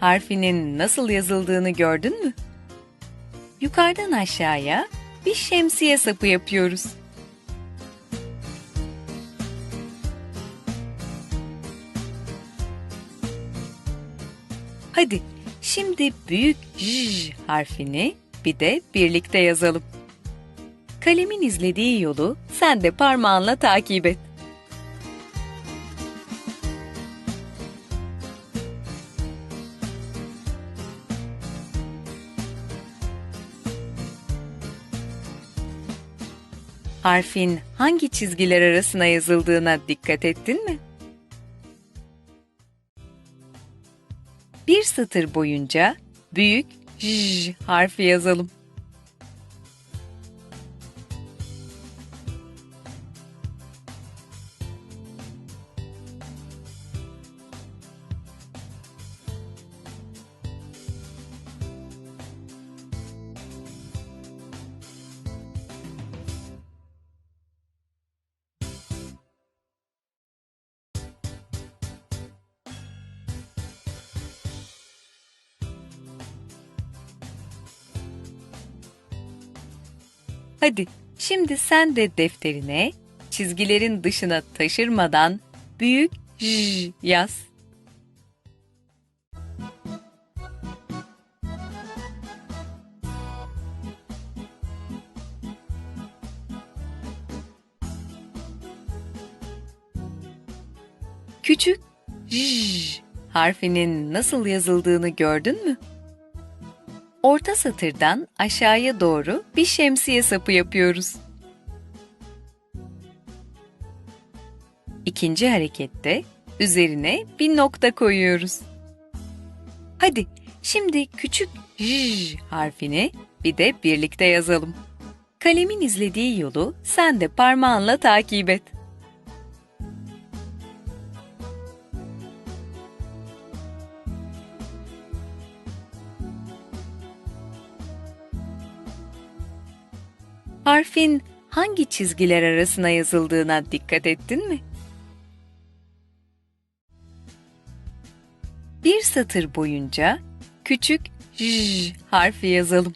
harfinin nasıl yazıldığını gördün mü? Yukarıdan aşağıya bir şemsiye sapı yapıyoruz. Hadi şimdi büyük J harfini bir de birlikte yazalım. Kalemin izlediği yolu sen de parmağınla takip et. Harfin hangi çizgiler arasına yazıldığına dikkat ettin mi? Bir satır boyunca büyük J harfi yazalım. Hadi şimdi sen de defterine çizgilerin dışına taşırmadan büyük J yaz. Küçük J harfinin nasıl yazıldığını gördün mü? Orta satırdan aşağıya doğru bir şemsiye sapı yapıyoruz. İkinci harekette üzerine bir nokta koyuyoruz. Hadi şimdi küçük J harfini bir de birlikte yazalım. Kalemin izlediği yolu sen de parmağınla takip et. Harfin hangi çizgiler arasına yazıldığına dikkat ettin mi? Bir satır boyunca küçük J harfi yazalım.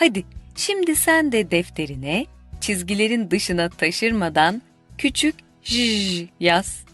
Hadi şimdi sen de defterine çizgilerin dışına taşırmadan küçük J yaz.